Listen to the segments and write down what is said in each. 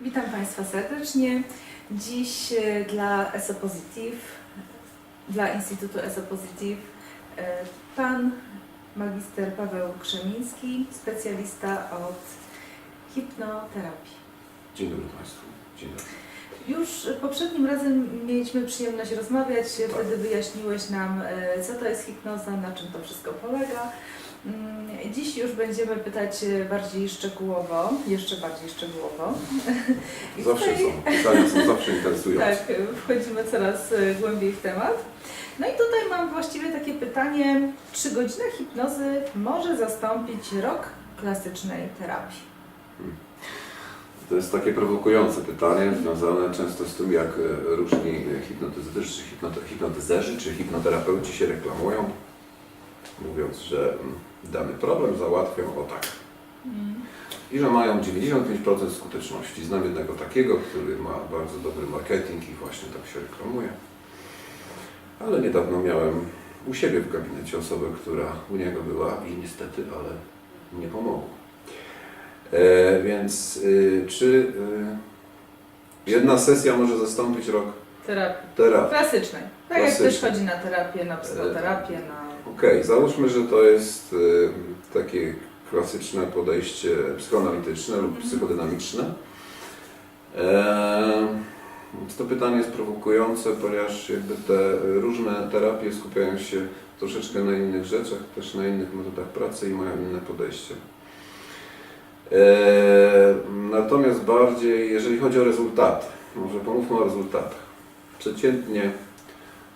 Witam Państwa serdecznie. Dziś e, dla ESO Positive, dla Instytutu ESO Positive, e, pan magister Paweł Krzemiński, specjalista od hipnoterapii. Dzień dobry Państwu. Dzień dobry. Już poprzednim razem mieliśmy przyjemność rozmawiać, wtedy wyjaśniłeś nam, e, co to jest hipnoza, na czym to wszystko polega. Mm, Dziś już będziemy pytać e, bardziej szczegółowo, jeszcze bardziej szczegółowo. I Zawsze tutaj- są. Pytania są zawsze interesujące. Tak, wchodzimy coraz e, głębiej w temat. No i tutaj mam właściwie takie pytanie, czy godzina hipnozy może zastąpić rok klasycznej terapii? To jest takie prowokujące pytanie, związane często z tym, jak e, różni hipnotyzerzy, hipnotyzerzy, czy hipnoterapeuci się reklamują, mówiąc, że mm, dany problem załatwią o tak. I że mają 95% skuteczności. Znam jednego takiego, który ma bardzo dobry marketing i właśnie tak się reklamuje. Ale niedawno miałem u siebie w gabinecie osobę, która u niego była i niestety, ale nie pomogło. E, więc y, czy y, jedna sesja może zastąpić rok Terapii terapii? klasycznej. Tak jak ktoś Klasycznej. chodzi na terapię, na psychoterapię, na... Okej, załóżmy, że to jest y, takie klasyczne podejście psychoanalityczne lub psychodynamiczne. E, więc to pytanie jest prowokujące, ponieważ jakby te różne terapie skupiają się troszeczkę na innych rzeczach, też na innych metodach pracy i mają inne podejście. E, natomiast bardziej, jeżeli chodzi o rezultaty, może pomówmy o rezultatach. Przeciętnie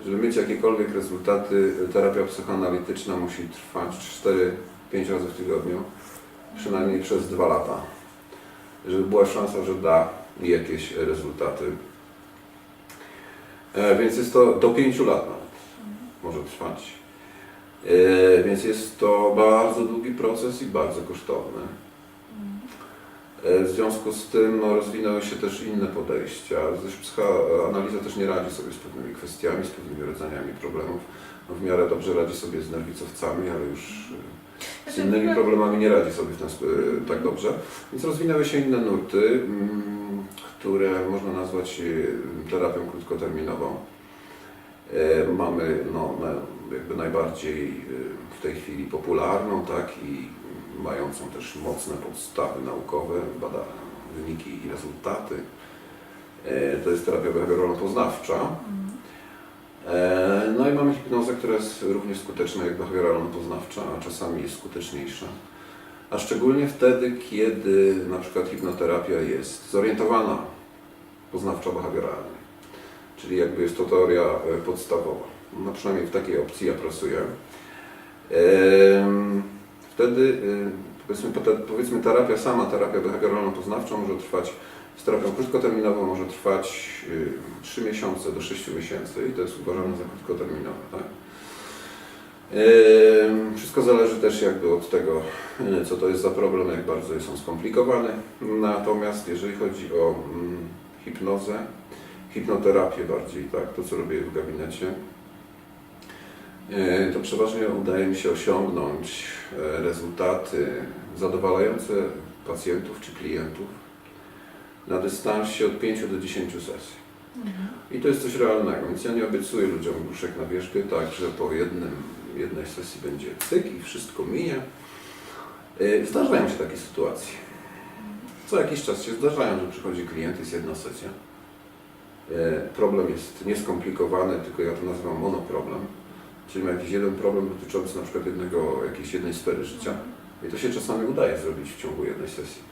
żeby mieć jakiekolwiek rezultaty, terapia psychoanalityczna musi trwać 4-5 razy w tygodniu, przynajmniej przez 2 lata, żeby była szansa, że da jakieś rezultaty. E, więc jest to do 5 lat nawet może trwać. E, więc jest to bardzo długi proces i bardzo kosztowny. E, W związku z tym no, rozwinęły się też inne podejścia. Zresztą psychoanaliza też nie radzi sobie z pewnymi kwestiami, z pewnymi rodzajami problemów. No, w miarę dobrze radzi sobie z nerwicowcami, ale już e, z Znaczy, innymi w- problemami nie radzi sobie w e, tak dobrze. Więc rozwinęły się inne nurty, mm, które można nazwać e, terapią krótkoterminową. E, Mamy no, jakby najbardziej e, w tej chwili popularną, tak, i mającą też mocne podstawy naukowe, bada wyniki i rezultaty. E, To jest terapia behawioralno-poznawcza. Mhm. E, No i mamy hipnozę, która jest równie skuteczna jak behawioralno-poznawcza, a czasami jest skuteczniejsza. A szczególnie wtedy, kiedy na przykład hipnoterapia jest zorientowana poznawczo-behawioralnie. Czyli jakby jest to teoria e, podstawowa. No przynajmniej w takiej opcji ja pracuję. Em, Wtedy y, powiedzmy, powiedzmy terapia sama, terapia behawioralno-poznawcza może trwać, z terapią krótkoterminową może trwać y, 3 miesiące do 6 miesięcy i to jest uważane za krótkoterminowe. Tak? Wszystko zależy też jakby od tego, y, co to jest za problem, jak bardzo są skomplikowane. Natomiast jeżeli chodzi o mm, hipnozę, hipnoterapię bardziej, tak, to co robię w gabinecie, to przeważnie udaje mi się osiągnąć e, rezultaty zadowalające pacjentów czy klientów na dystansie od 5 do 10 sesji. Mhm. I to jest coś realnego, więc ja nie obiecuję ludziom gruszek na wierzbie, tak, że po jednym, jednej sesji będzie cyk i wszystko minie. E, Zdarzają się takie sytuacje. Co jakiś czas się zdarzają, że przychodzi klient, jest jedna sesja. E, Problem jest nieskomplikowany, tylko ja to nazywam monoproblem. Czyli ma jakiś jeden problem dotyczący na przykład jednego, jakiejś jednej sfery życia. I to się czasami udaje zrobić w ciągu jednej sesji.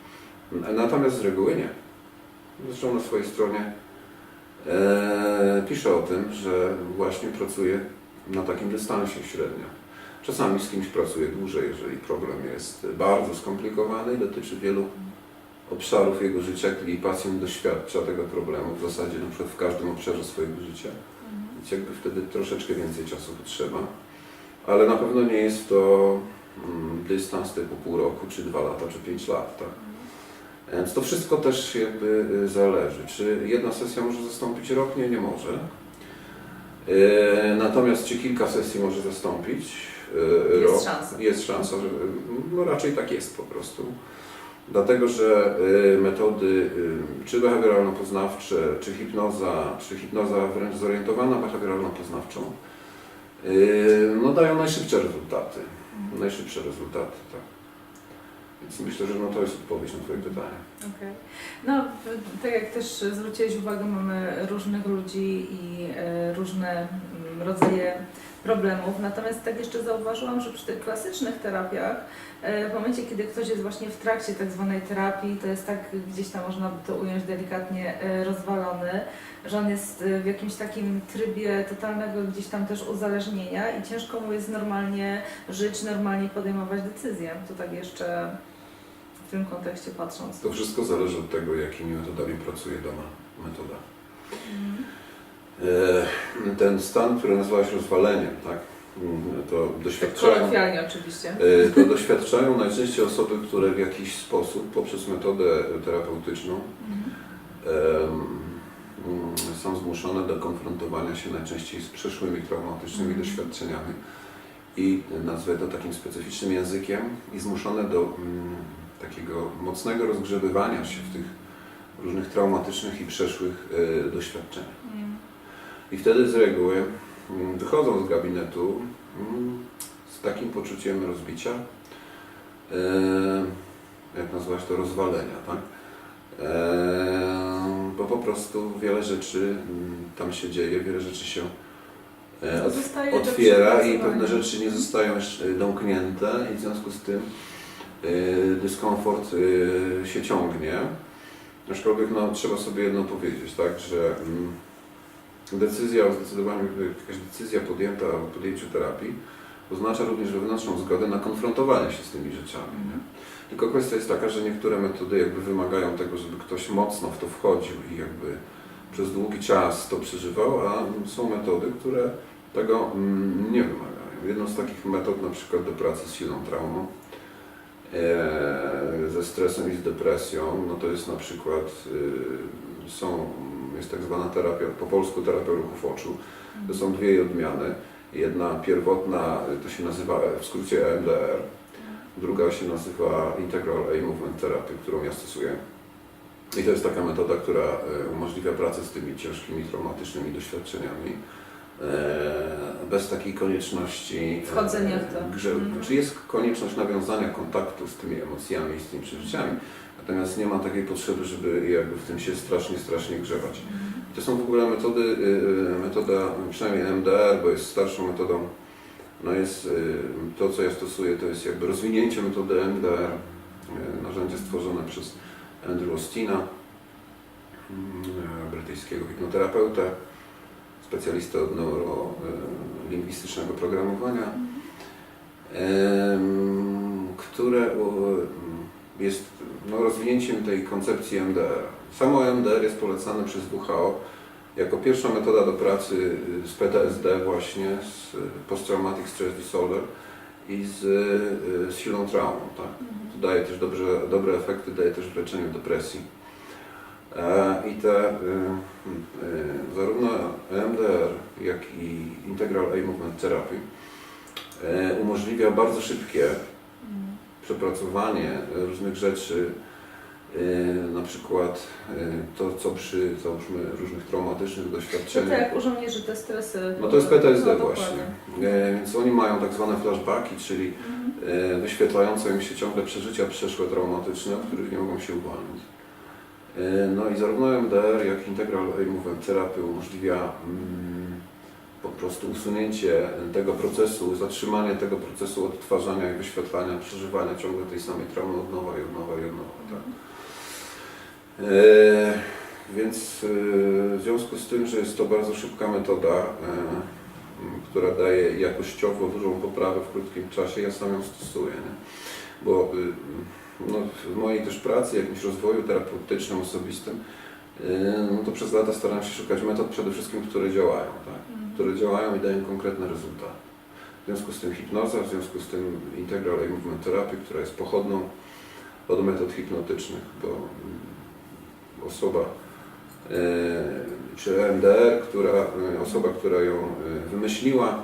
Natomiast z reguły nie. Zresztą na swojej stronie e, o tym, że właśnie pracuję na takim dystansie średnio. Czasami z kimś pracuję dłużej, jeżeli problem jest bardzo skomplikowany i dotyczy wielu obszarów jego życia, czyli pacjent doświadcza tego problemu w zasadzie na przykład w każdym obszarze swojego życia. Więc jakby wtedy troszeczkę więcej czasu potrzeba, ale na pewno nie jest to mm, dystans typu pół roku, czy dwa lata, czy pięć lat. Tak? Więc to wszystko też jakby y, zależy. Czy jedna sesja może zastąpić rok? Nie, nie może. E, Natomiast czy kilka sesji może zastąpić e, Jest rok? szansa. Jest szansa, że no raczej tak jest po prostu. Dlatego, że y, metody y, czy behawioralno-poznawcze, czy hipnoza, czy hipnoza wręcz zorientowana behawioralno-poznawczą y, no dają najszybsze rezultaty. Najszybsze rezultaty, tak. Więc myślę, że no to jest odpowiedź na Twoje pytanie. Okej. No, tak jak też zwróciłeś uwagę, mamy różnych ludzi i różne mm, rodzaje problemów. Natomiast tak jeszcze zauważyłam, że przy tych klasycznych terapiach, e, w momencie, kiedy ktoś jest właśnie w trakcie tak zwanej terapii, to jest tak gdzieś tam można by to ująć delikatnie e, rozwalony, że on jest e, w jakimś takim trybie totalnego gdzieś tam też uzależnienia i ciężko mu jest normalnie żyć, normalnie podejmować decyzje. To tak jeszcze w tym kontekście patrząc. To wszystko zależy od tego, jakimi metodami pracuje dana metoda. E, Ten stan, który nazwałeś rozwaleniem, tak? Mm, To Tak doświadczają, kolokwialnie oczywiście. e, to doświadczają najczęściej osoby, które w jakiś sposób poprzez metodę terapeutyczną em, mm, są zmuszone do konfrontowania się najczęściej z przeszłymi traumatycznymi Mhm. doświadczeniami i nazwę to takim specyficznym językiem i zmuszone do mm, takiego mocnego rozgrzebywania się w tych różnych traumatycznych i przeszłych e, doświadczeniach. Mm. I wtedy z reguły mm, wychodzą z gabinetu mm, z takim poczuciem rozbicia, e, jak nazwać to, rozwalenia, tak? E, Bo po prostu wiele rzeczy mm, tam się dzieje, wiele rzeczy się e, otwiera i pewne rzeczy nie zostają domknięte i w związku z tym dyskomfort się ciągnie. Aczkolwiek no, trzeba sobie jedno powiedzieć, tak, że decyzja o zdecydowaniu, jakaś decyzja podjęta o podjęciu terapii oznacza również wewnętrzną zgodę na konfrontowanie się z tymi rzeczami. Nie? Tylko kwestia jest taka, że niektóre metody jakby wymagają tego, żeby ktoś mocno w to wchodził i jakby przez długi czas to przeżywał, a są metody, które tego mm, nie wymagają. Jedną z takich metod na przykład do pracy z silną traumą, ze stresem i z depresją, no to jest na przykład, y, są, jest tak zwana terapia, po polsku terapia ruchów oczu. To są dwie jej odmiany. Jedna pierwotna to się nazywa w skrócie EMDR, druga się nazywa Integral Eye Movement Therapy, którą ja stosuję. I to jest taka metoda, która e, umożliwia pracę z tymi ciężkimi, traumatycznymi doświadczeniami. Bez takiej konieczności e, Wchodzenia w to. Grze, Mhm. Czy jest konieczność nawiązania kontaktu z tymi emocjami i z tymi przeżyciami, natomiast nie ma takiej potrzeby, żeby jakby w tym się strasznie, strasznie grzebać. I to są w ogóle metody, y, y, metoda, przynajmniej MDR, bo jest starszą metodą, no jest y, to, co ja stosuję, to jest jakby rozwinięcie metody MDR, narzędzie stworzone przez Andrew Ostina, y, brytyjskiego hipnoterapeutę, specjalistę od neurolingwistycznego programowania, em, które jest no, rozwinięciem tej koncepcji MDR. Samo MDR jest polecane przez WHO jako pierwsza metoda do pracy z PTSD właśnie, z Post-Traumatic Stress Disorder i z, y, z silną traumą. Tak? To daje też dobrze, dobre efekty, daje też w leczeniu depresji. E, I te y, y, zarówno MDR, jak i Integral Eye Movement Therapy e, umożliwia bardzo szybkie przepracowanie różnych rzeczy, e, na przykład e, to, co przy załóżmy różnych traumatycznych To tak doświadczeniach. jak u żołnierzy te stresy. No to jest PTSD No, właśnie. E, Więc oni mają tak zwane flashbacki, czyli Mhm. e, wyświetlające im się ciągle przeżycia przeszłe traumatyczne, od których nie mogą się uwolnić. E, No i zarówno MDR, jak Integral Movement Therapy umożliwia mm, po prostu usunięcie tego procesu, zatrzymanie tego procesu odtwarzania i wyświetlania, przeżywania ciągle tej samej traumy od nowa i od nowa i od nowa. Tak? E, więc e, w związku z tym, że jest to bardzo szybka metoda, e, która daje jakościowo dużą poprawę w krótkim czasie, ja sam ją stosuję. Nie? Bo y, no, w mojej też pracy, jakimś rozwoju terapeutycznym, osobistym, y, no to przez lata staram się szukać metod przede wszystkim, które działają, tak? Mhm. które działają i dają konkretne rezultaty. W związku z tym hipnoza, w związku z tym Integral Movement Therapy, która jest pochodną od metod hipnotycznych, bo mm, osoba e, czy MDR, która, e, osoba, która ją wymyśliła,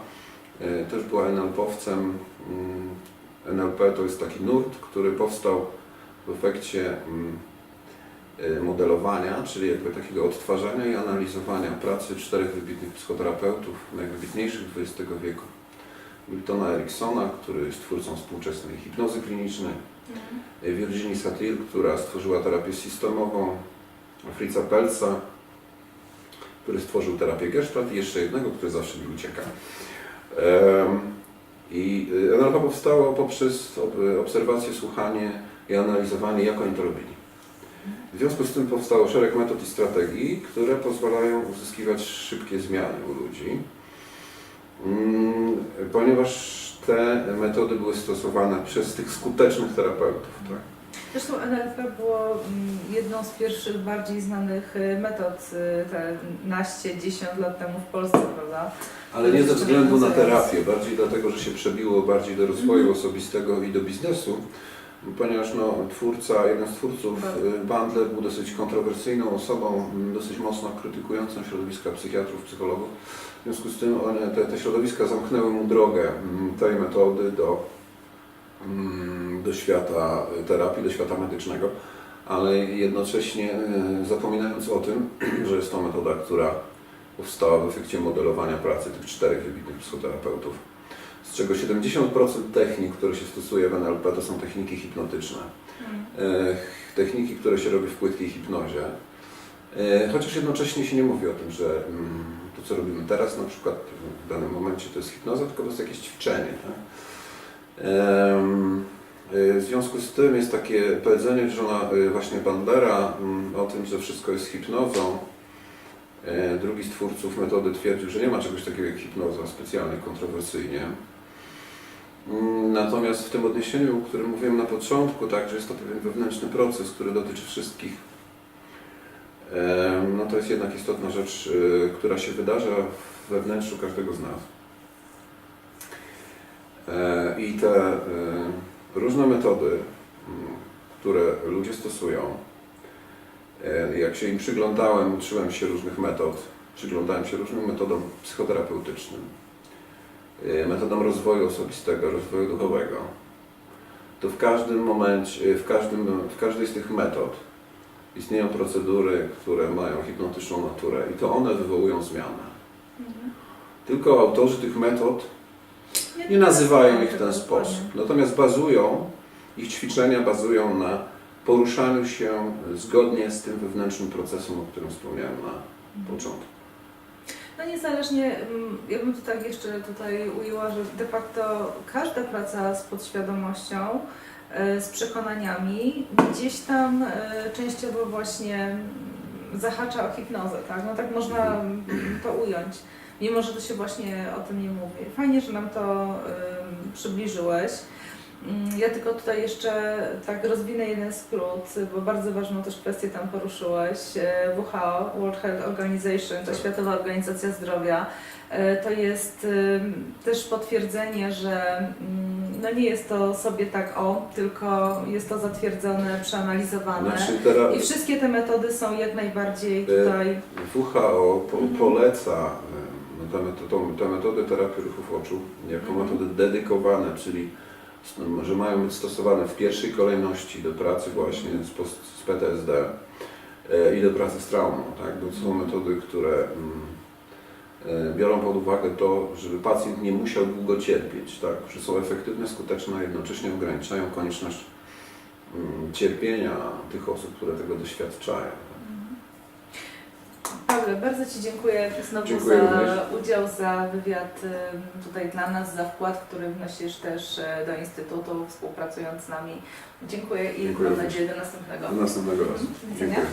też była NLP-owcem. NLP to jest taki nurt, który powstał w efekcie mm, y, modelowania, czyli jakby takiego odtwarzania i analizowania pracy czterech wybitnych psychoterapeutów, najwybitniejszych XX wieku. Miltona Ericksona, który jest twórcą współczesnej hipnozy klinicznej, y, Virginie Satir, która stworzyła terapię systemową, Fritza Pelza, który stworzył terapię Gestalt i jeszcze jednego, który zawsze mi ucieka. Em, I y, NLP powstało poprzez ob- obserwację, słuchanie i analizowanie, jak oni to robili. W związku z tym powstało szereg metod i strategii, które pozwalają uzyskiwać szybkie zmiany u ludzi, Mm, ponieważ te metody były stosowane przez tych skutecznych terapeutów. Tak? Zresztą NLP było mm, jedną z pierwszych bardziej znanych y, metod y, te naście, 10 lat temu w Polsce, prawda? Ale nie ze względu na terapię, bardziej dlatego, że się przebiło bardziej do rozwoju Mhm. osobistego i do biznesu, ponieważ no, twórca, jeden z twórców y, Bandler był dosyć kontrowersyjną osobą, m, dosyć mocno krytykującą środowiska psychiatrów, psychologów. W związku z tym one, te, te środowiska zamknęły mu drogę m, tej metody do, mm, do świata terapii, do świata medycznego, ale jednocześnie y, zapominając o tym, że jest to metoda, która powstała w efekcie modelowania pracy tych czterech wybitnych psychoterapeutów, z czego 70% technik, które się stosuje w NLP, to są techniki hipnotyczne. Mm. E, Techniki, które się robi w płytkiej hipnozie. E, Chociaż jednocześnie się nie mówi o tym, że mm, to, co robimy teraz, na przykład w danym momencie to jest hipnoza, tylko to jest jakieś ćwiczenie. Tak? E, W związku z tym jest takie powiedzenie Johna e, właśnie Bandlera mm, o tym, że wszystko jest hipnozą. E, Drugi z twórców metody twierdził, że nie ma czegoś takiego jak hipnoza, specjalnie kontrowersyjnie. Mm, Natomiast w tym odniesieniu, o którym mówiłem na początku, tak, że jest to pewien wewnętrzny proces, który dotyczy wszystkich, no to jest jednak istotna rzecz, która się wydarza we wnętrzu każdego z nas. E, I te y, różne metody, mm, które ludzie stosują, e, jak się im przyglądałem, uczyłem się różnych metod, przyglądałem się różnym metodom psychoterapeutycznym, e, metodom rozwoju osobistego, rozwoju duchowego, to w każdym momencie, w, każdym, w każdej z tych metod istnieją procedury, które mają hipnotyczną naturę i to one wywołują zmianę. Mhm. Tylko autorzy tych metod nie nazywają ich w ten sposób. Natomiast bazują, ich ćwiczenia bazują na poruszaniu się zgodnie z tym wewnętrznym procesem, o którym wspomniałem na początku. No niezależnie, mm, ja bym to tak jeszcze tutaj ujęła, że de facto każda praca z podświadomością, e, z przekonaniami gdzieś tam e, częściowo właśnie mm, zahacza o hipnozę, tak? No tak można mm, to ująć, mimo że to się właśnie o tym nie mówi. Fajnie, że nam to em, przybliżyłeś. Mm, Ja tylko tutaj jeszcze tak rozwinę jeden skrót, bo bardzo ważną też kwestię tam poruszyłeś. E, WHO, World Health Organization, to Światowa Organizacja Zdrowia, e, to jest też potwierdzenie, że mm, no nie jest to sobie tak o, tylko jest to zatwierdzone, przeanalizowane. Znaczy, I wszystkie te metody są jak najbardziej E, tutaj. WHO po, poleca te, metody, te metody terapii ruchów oczu jako Mhm. metody dedykowane, czyli że mają być stosowane w pierwszej kolejności do pracy właśnie z, post- z PTSD e, i do pracy z traumą. Tak? Bo to są metody, które mm, e, biorą pod uwagę to, żeby pacjent nie musiał długo cierpieć, tak? że są efektywne, skuteczne, a jednocześnie ograniczają konieczność mm, cierpienia tych osób, które tego doświadczają. Pawle, bardzo Ci dziękuję znowu Dziękuję za również. udział, za wywiad tutaj dla nas, za wkład, który wnosisz też e, do Instytutu, współpracując z nami. Dziękuję i Dziękuję mam nadzieję do następnego. Do następnego razu. Dziękuję.